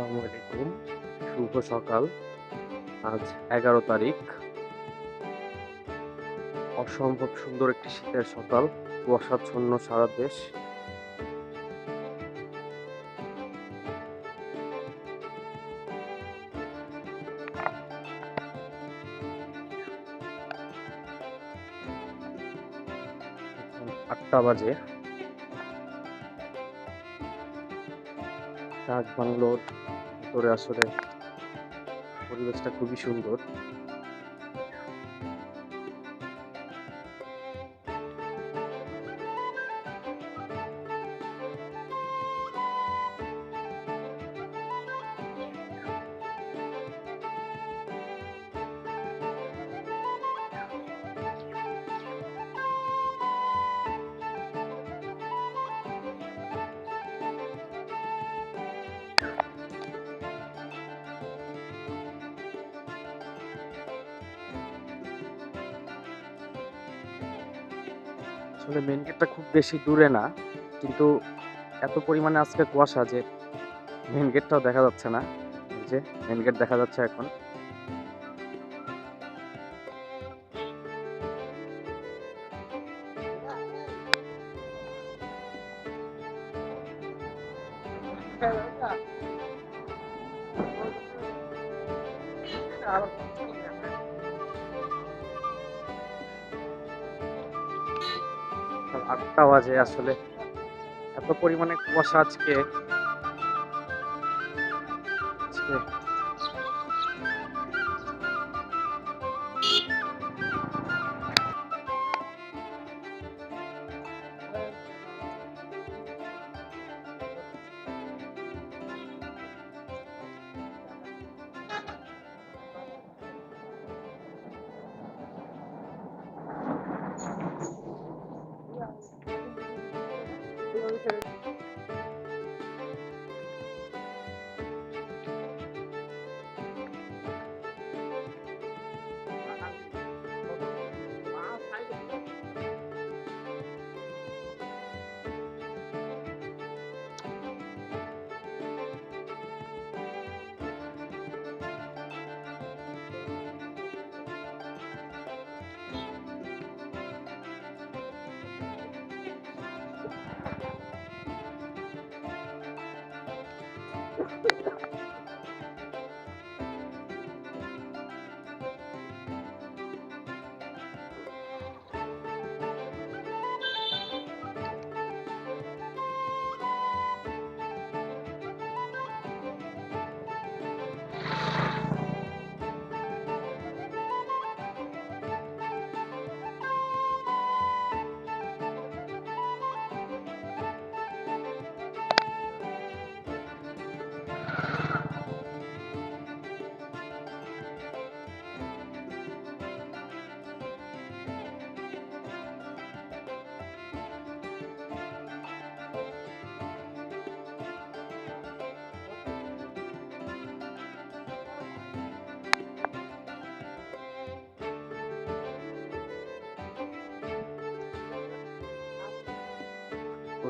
আসসালামু আলাইকুম শুভ সকাল। আজ এগারো তারিখ। অসম্ভব সুন্দর একটি শীতের সকাল। কুয়াশাচ্ছন্ন সারা দেশ। আটটা বাজে। ডাক বাংলোর ভিতরে আসলে পরিবেশটা খুবই সুন্দর। আসলে মেন গেটটা খুব বেশি দূরে না, কিন্তু এত পরিমাণে আজকে কুয়াশা যে মেন গেটটাও দেখা যাচ্ছে না যে মেন গেট দেখা যাচ্ছে এখন। আটটা যায় আসলে এত পরিমাণে কুয়াশা আজকে। আজকে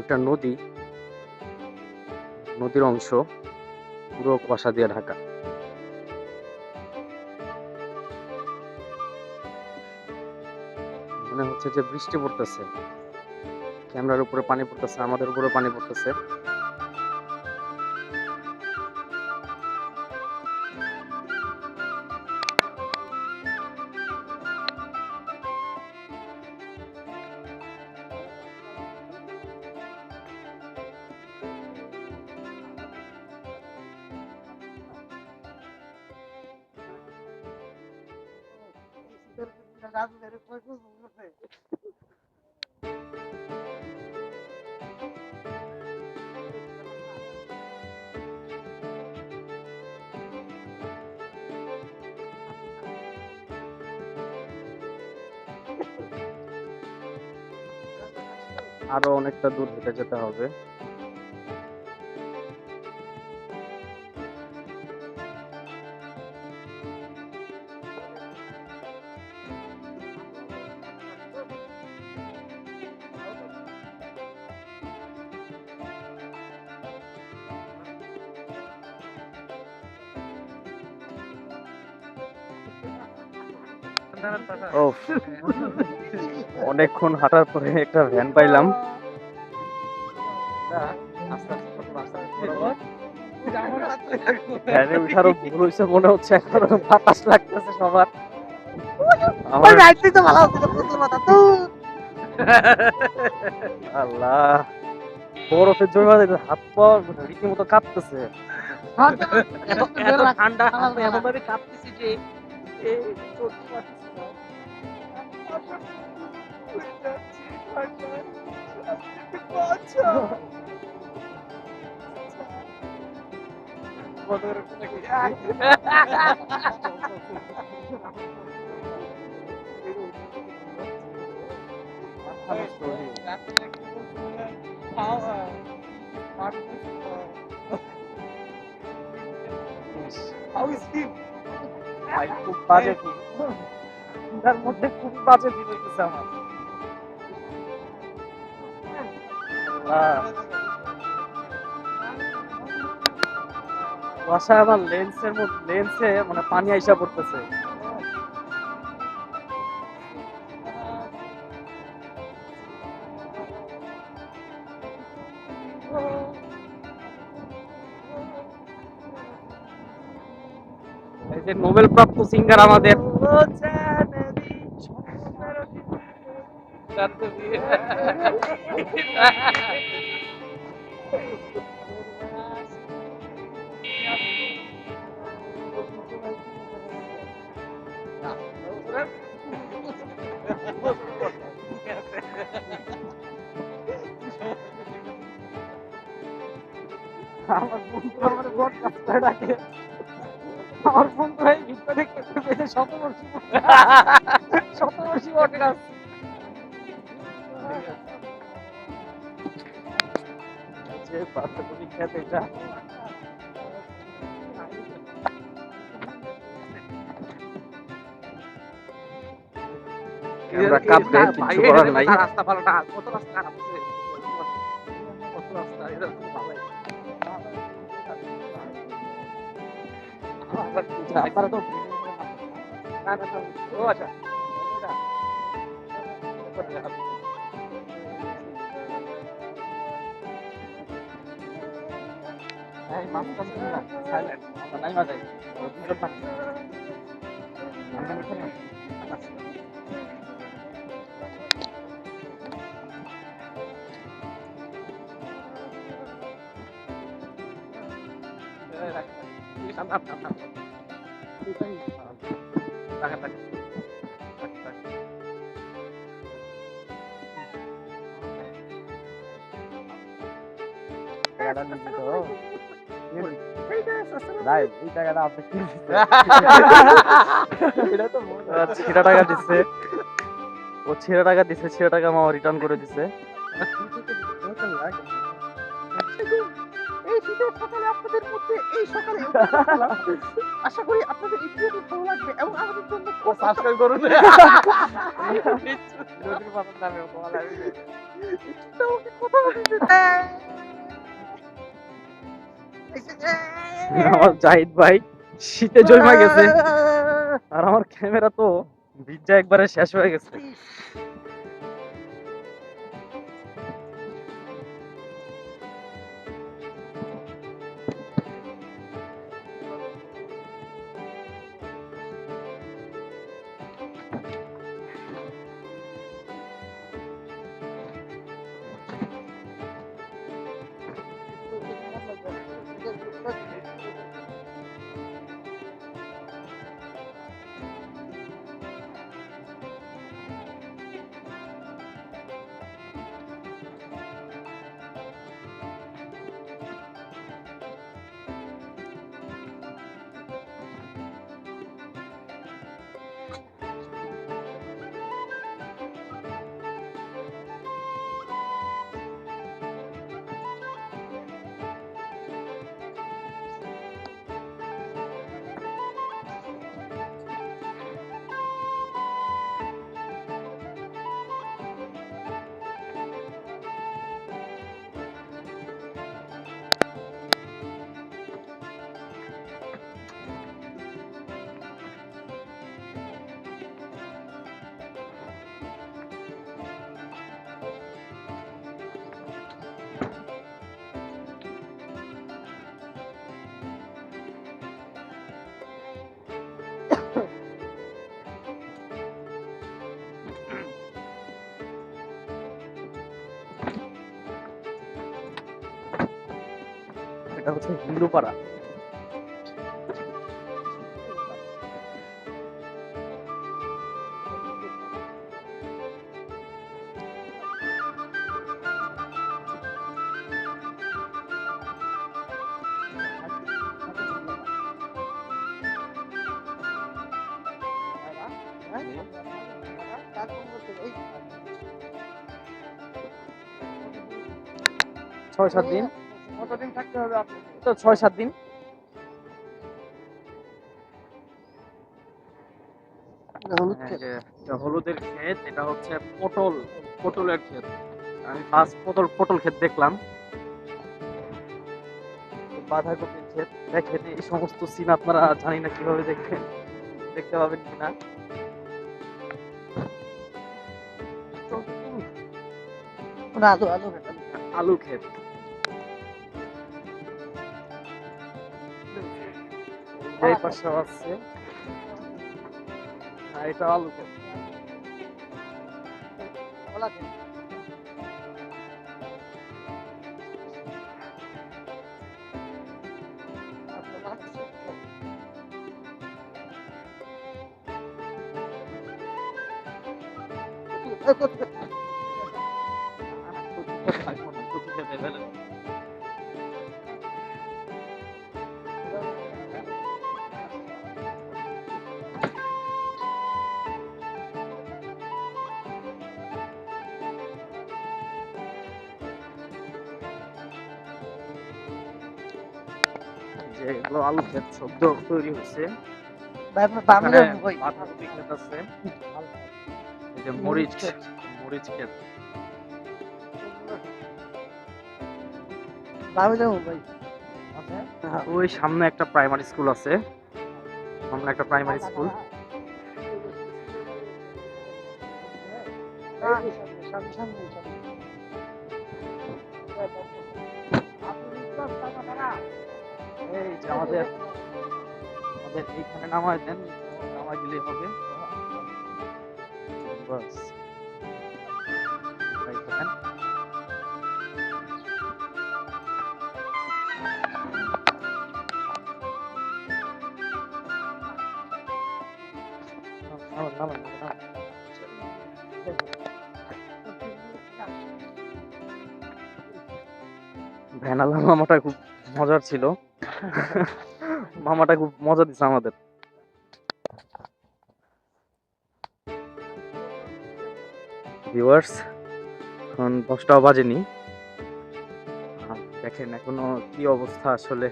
ওটা নদী, নদীর অংশ, পুরো কুয়াশা দিয়ে ঢাকা। মনে হচ্ছে যে বৃষ্টি পড়তেছে। ক্যামেরার উপরে পানি পড়তেছে, আমাদের উপরে পানি পড়তেছে। আরও অনেকটা দূর হেঁটে যেতে হবে। ও অনেকক্ষণ হাঁটার পরে একটা ভ্যান পাইলাম। ভ্যানে উঠারও ভুল হয়েছে মনে হচ্ছে এখন বাতাস লাগতেছে সবার। আমার আল্লাহ। বরফের জমে হাত পা রীতিমতো কাঁপতেছে। এত ঠান্ডা আমি কাঁপতেছি যে How is he? ভাই খুব বাজে ফিল তার মধ্যে খুব বাজে ফিল হইতেছে আমার। বাসায় আমার লেন্সের মধ্যে লেন্সে মানে পানি আইসা পড়তেছে এই যে নোবেল প্রাপ্ত সিঙ্গার আমাদের আমার বন্ধু আমার ব্রডকাস্ট করে ডাকে আমার বন্ধু এই ভিতরে কেটে পেতে শতবর্ষী শতবর্ষী। বাচ্চা পরীক্ষাতে এটা ক্যামেরা কাঁপবে কিছু করার নাই রাস্তা ভালো না কত রাস্তা খারাপ আছে কত রাস্তা এটা তো ভালোই আপনারা তো না না না ও আচ্ছা এই মাছ কাম না সাইলেন্ট নাই মাঝাই দুজন পানি আমরা এখানে টাকাটা নিবি তো ভাই এই টাকাটা আপনি কি ছিটা টাকা দিচ্ছে। ও ছিটা টাকা দিচ্ছে ছিটা টাকা মামা রিটার্ন করে দিচ্ছে এই শীতের সকালে আপনাদের মধ্যে এই সকালে আশা করি আপনাদের ভিডিওটি ভালো লাগবে এবং আমাদের জন্য সাবস্ক্রাইব করুন। কথা বলতে আমার জাহিদ ভাই শীতে জমা গেছে। আর আমার ক্যামেরা তো ভিজা একবারে শেষ হয়ে গেছে। এটা হচ্ছে হিন্দু পাড়া ছয় সাত দিন। তো ছয় সাত দিন। হ্যাঁ, হলুদের ক্ষেত এটা হচ্ছে পটল পটলের ক্ষেত। আমি ফার্স্ট পটল পটল ক্ষেত দেখলাম। বাঁধাকপির ক্ষেত দেখেন এই সমস্ত সিন আপনারা জানি না কীভাবে দেখবেন দেখতে পাবেন কিনা। আলু আলু। আলু ক্ষেত। এই পাশে আছে আর এটা আলু ক্ষেত কচু যে এগুলো আলু ক্ষেত সদ্য তৈরি হচ্ছে এখানে বাঁধাকপি ক্ষেত আছে। এই যে মরিচ মরিচ ক্ষেত ওই সামনে একটা প্রাইমারি স্কুল আছে। সামনে একটা প্রাইমারি স্কুল এই আমাদের এইখানে নামায় দেন নামাই দিলেই হবে। বাস। ভ্যানালা মামাটা খুব মজার ছিল। মামাটা খুব মজা দিছে আমাদের। ভিউয়ার্স এখন দশটাও বাজেনি। দেখেন এখনও কি অবস্থা আসলে।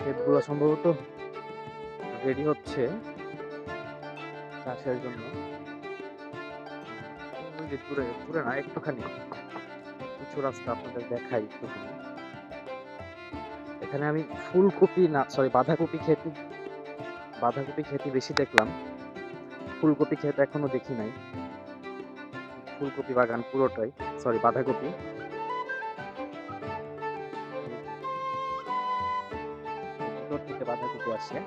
ক্ষেতগুলো সম্ভবত রেডি হচ্ছে। চাষের জন্য। যে দূরে দূরে না, একটুখানি। কিছু রাস্তা আপনাদের দেখাই একটুখানি। এখানে আমি ফুলকপি না সরি বাঁধাকপি খেতে বাঁধাকপি খেতে বেশি দেখলাম। ফুলকপি খেতে এখনও দেখি নাই। ফুলকপি বাগান পুরোটাই সরি বাঁধাকপি। বাঁধাকপি আসে।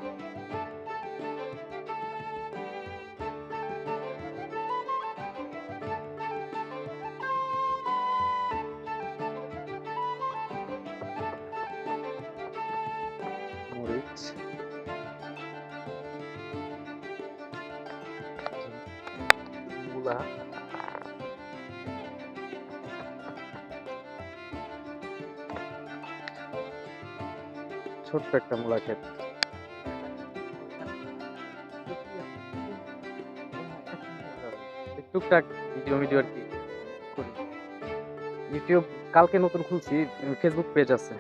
ছোট্ট একটা মূলা ক্ষেত টুকটাক ভিডিও ভিডিও আর কি করি। ইউটিউব কালকে নতুন খুলছি ফেসবুক পেজ আছে।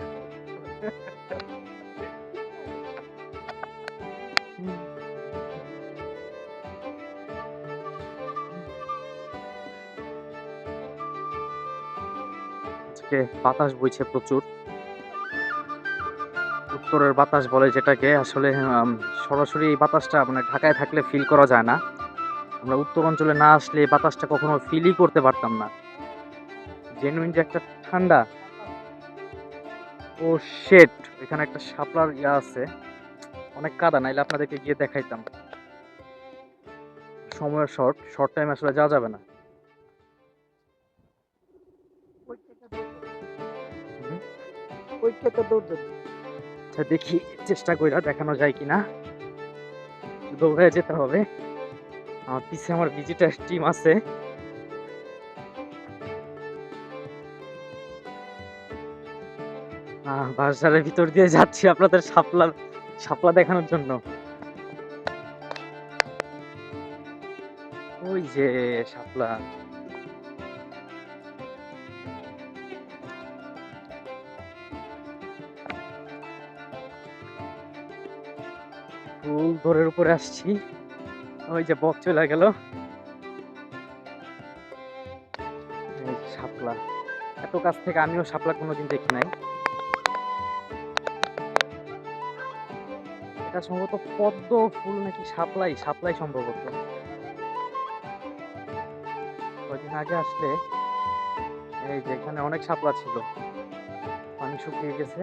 বাতাস বইছে প্রচুর। উত্তরের বাতাস বলে যেটাকে আসলে সরাসরি এই বাতাসটা মানে ঢাকায় থাকলে ফিল করা যায় না। আমরা উত্তর অঞ্চলে না আসলে এই বাতাসটা কখনো ফিলই করতে পারতাম না। জেনুইন যে একটা ঠান্ডা, ও শেট এখানে একটা শাপলার ইয়া আছে। অনেক কাদা, নাইলে আপনাদেরকে গিয়ে দেখাইতাম। সময়ের শর্ট শর্ট টাইম আসলে যাওয়া যাবে না। ওই ক্ষেতে দৌড় দেন। দেখি চেষ্টা কইরা দেখানো যায় কিনা। দৌড়ে যেতে হবে। আমার পিছে আমার ভিজিটার টিম আছে। আহ, বাজারের ভিতর দিয়ে যাচ্ছি আপনাদের সাপলা সাপলা দেখানোর জন্য। ওই যে শাপলা ফুল উপরে আসছি। ওই যে বক চলে গেল। শাপলা। এত কাছ থেকে আমিও শাপলা কোনোদিন দেখি নাই। এটা সম্ভবত পদ্ম ফুল নাকি শাপলাই শাপলাই সম্ভবত। কয়দিন আগে আসলে এই যে এখানে অনেক শাপলা ছিল। পানি শুকিয়ে গেছে।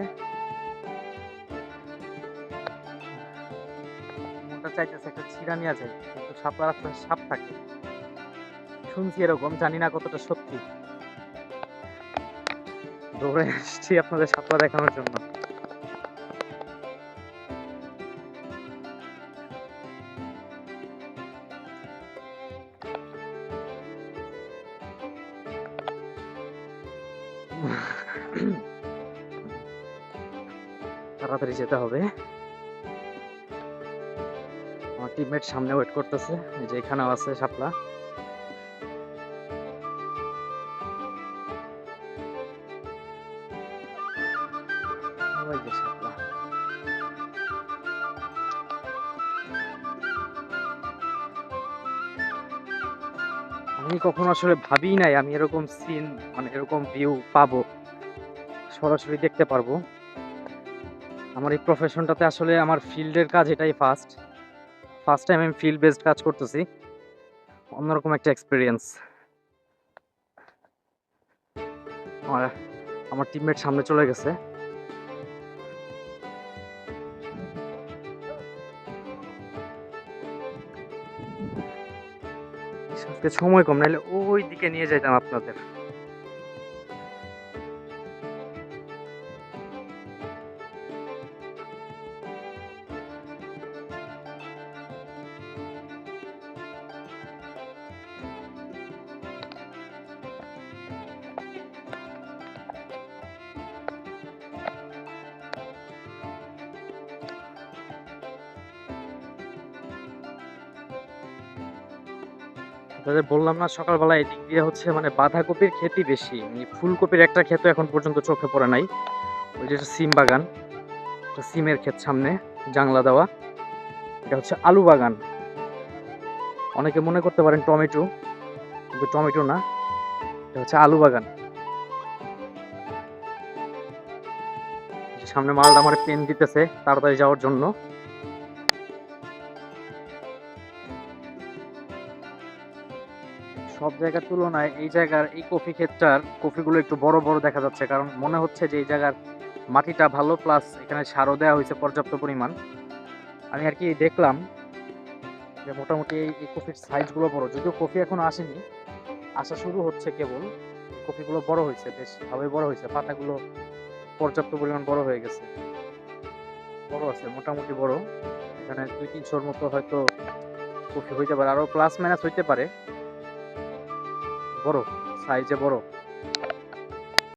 চাইতেছে, একটা ছিঁড়া নেওয়া যায় কিন্তু শাপলার একটা সাপ থাকে। শুনছি এরকম, জানি না কতটা সত্যি। দৌড়ে আসছি আপনাদের শাপলা দেখানোর জন্য। তাড়াতাড়ি যেতে হবে। টিমমেট সামনে ওয়েট করতেছে। যে এখানেও আছে শাপলা। আমি কখনো আসলে ভাবি নাই আমি এরকম সিন মানে এরকম ভিউ পাবো। সরাসরি দেখতে পারব। আমার এই প্রফেশনটাতে আসলে আমার ফিল্ডের কাজ এটাই ফার্স্ট ফার্স্ট টাইম আমি ফিল্ড বেসড কাজ করতেছি। অন্যরকম একটা এক্সপিরিয়েন্স আমার আমার টিমমেট সামনে চলে গেছে। সময় কম, নাহলে ওই দিকে নিয়ে যাইতাম আপনাদের। আপনাদের বললাম না, সকালবেলা এদিক দিয়ে হচ্ছে মানে বাঁধাকপির ক্ষেতই বেশি। মানে ফুলকপির একটা ক্ষেত এখন পর্যন্ত চোখে পড়ে নাই। ওই যে সিম বাগান সিমের ক্ষেত সামনে জাংলা দেওয়া। এটা হচ্ছে আলু বাগান। অনেকে মনে করতে পারেন টমেটো, কিন্তু টমেটো না, এটা হচ্ছে আলু বাগান। সামনে মালটা আমার পেন দিতেছে, তাড়াতাড়ি যাওয়ার জন্য। সব জায়গার তুলনায় এই জায়গার এই কফি ক্ষেতটার কফিগুলো একটু বড় বড় দেখা যাচ্ছে, কারণ মনে হচ্ছে যে এই জায়গার মাটিটা ভালো প্লাস এখানে সারও দেওয়া হয়েছে পর্যাপ্ত পরিমাণ। আমি আর কি দেখলাম যে মোটামুটি এই কফির সাইজগুলো বড়। যদিও কফি এখন আসেনি, আসা শুরু হচ্ছে কেবল। কফিগুলো বড় হয়েছে, বেশ ভালোই বড় হয়েছে। পাতাগুলো পর্যাপ্ত পরিমাণ বড় হয়ে গেছে। বড় আছে, মোটামুটি বড়। এখানে দুই তিনশোর মতো হয়তো কফি হইতে পারে। আরও প্লাস মাইনাস হইতে পারে। বড় সাইজে বড়।